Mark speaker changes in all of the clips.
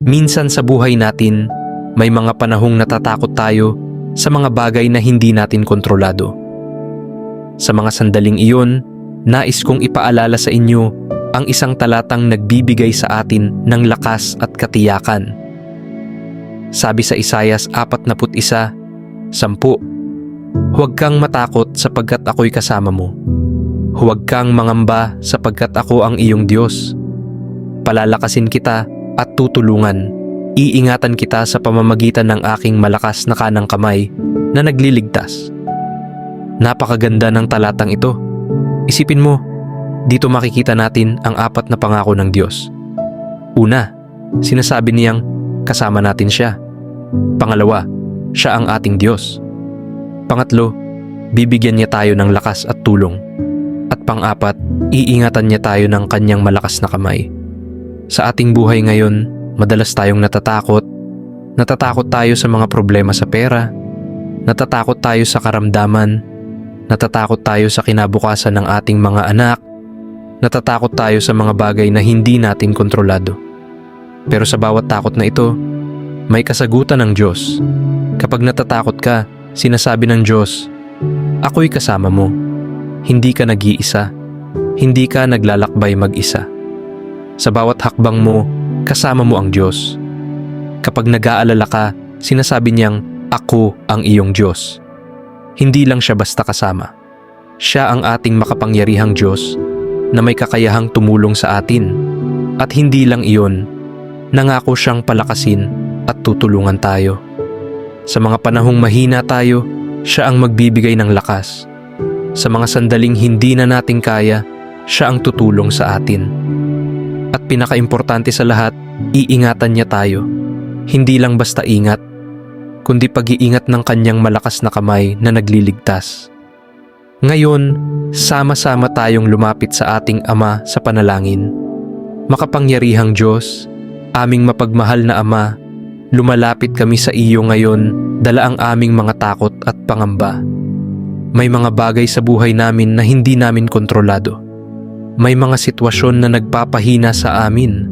Speaker 1: Minsan sa buhay natin, may mga panahong natatakot tayo sa mga bagay na hindi natin kontrolado. Sa mga sandaling iyon, nais kong ipaalala sa inyo ang isang talatang nagbibigay sa atin ng lakas at katiyakan. Sabi sa Isayas 41, 10, Huwag kang matakot sapagkat ako'y kasama mo. Huwag kang mangamba sapagkat ako ang iyong Diyos. Palalakasin kita at tutulungan. Iingatan kita sa pamamagitan ng aking malakas na kanang kamay na nagliligtas. Napakaganda ng talatang ito. Isipin mo, dito makikita natin ang apat na pangako ng Diyos. Una, sinasabi niyang kasama natin siya. Pangalawa, siya ang ating Diyos. Pangatlo, bibigyan niya tayo ng lakas at tulong. At pang-apat, iingatan niya tayo ng kanyang malakas na kamay. Sa ating buhay ngayon, madalas tayong natatakot. Natatakot tayo sa mga problema sa pera. Natatakot tayo sa karamdaman. Natatakot tayo sa kinabukasan ng ating mga anak. Natatakot tayo sa mga bagay na hindi natin kontrolado. Pero sa bawat takot na ito, may kasagutan ng Diyos. Kapag natatakot ka, sinasabi ng Diyos, Ako'y kasama mo. Hindi ka nag-iisa. Hindi ka naglalakbay mag-isa. Sa bawat hakbang mo, kasama mo ang Diyos. Kapag nag-aalala ka, sinasabi niyang, Ako ang iyong Diyos. Hindi lang siya basta kasama. Siya ang ating makapangyarihang Diyos na may kakayahang tumulong sa atin. At hindi lang iyon, nangako siyang palakasin at tutulungan tayo. Sa mga panahong mahina tayo, siya ang magbibigay ng lakas. Sa mga sandaling hindi na natin kaya, siya ang tutulong sa atin. At pinakaimportante sa lahat, iingatan niya tayo. Hindi lang basta ingat, kundi pag-iingat ng kanyang malakas na kamay na nagliligtas. Ngayon, sama-sama tayong lumapit sa ating Ama sa panalangin. Makapangyarihang Diyos, aming mapagmahal na Ama, lumalapit kami sa iyo ngayon dala ang aming mga takot at pangamba. May mga bagay sa buhay namin na hindi namin kontrolado. May mga sitwasyon na nagpapahina sa amin.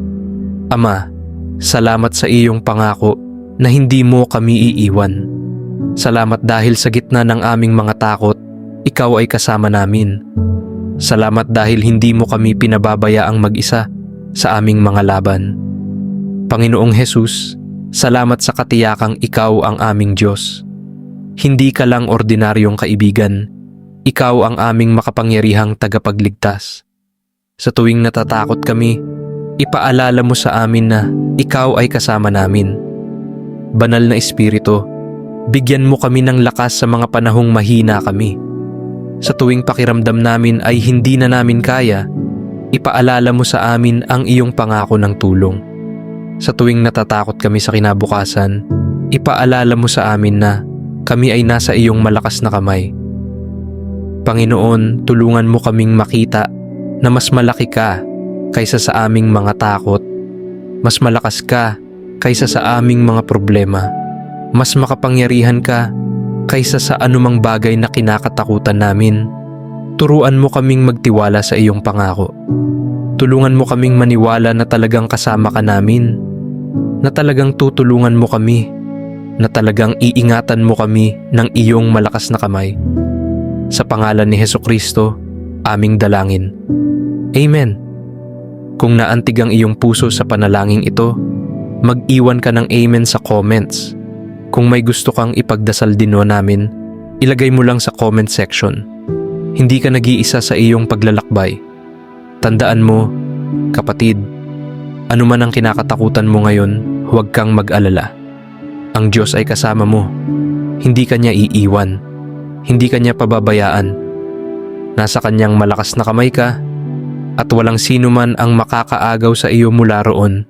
Speaker 1: Ama, salamat sa iyong pangako na hindi mo kami iiwan. Salamat dahil sa gitna ng aming mga takot, ikaw ay kasama namin. Salamat dahil hindi mo kami pinababayaang mag-isa sa aming mga laban. Panginoong Hesus, salamat sa katiyakang ikaw ang aming Diyos. Hindi ka lang ordinaryong kaibigan, ikaw ang aming makapangyarihang tagapagligtas. Sa tuwing natatakot kami, ipaalala mo sa amin na ikaw ay kasama namin. Banal na Espiritu, bigyan mo kami ng lakas sa mga panahong mahina kami. Sa tuwing pakiramdam namin ay hindi na namin kaya, ipaalala mo sa amin ang iyong pangako ng tulong. Sa tuwing natatakot kami sa kinabukasan, ipaalala mo sa amin na kami ay nasa iyong malakas na kamay. Panginoon, tulungan mo kaming makita na mas malaki ka kaysa sa aming mga takot. Mas malakas ka kaysa sa aming mga problema. Mas makapangyarihan ka kaysa sa anumang bagay na kinakatakutan namin. Turuan mo kaming magtiwala sa iyong pangako. Tulungan mo kaming maniwala na talagang kasama ka namin. Na talagang tutulungan mo kami. Na talagang iingatan mo kami ng iyong malakas na kamay. Sa pangalan ni Heso Kristo, aming dalangin. Amen. Kung naantig ang iyong puso sa panalangin ito, mag-iwan ka ng amen sa comments. Kung may gusto kang ipagdasal dinwa namin, ilagay mo lang sa comment section. Hindi ka nag-iisa sa iyong paglalakbay. Tandaan mo, kapatid, ano man ang kinakatakutan mo ngayon, huwag kang mag-alala. Ang Diyos ay kasama mo. Hindi ka niya iiwan. Hindi ka niya pababayaan. Nasa kanyang malakas na kamay ka at walang sino man ang makakaagaw sa iyo mula roon.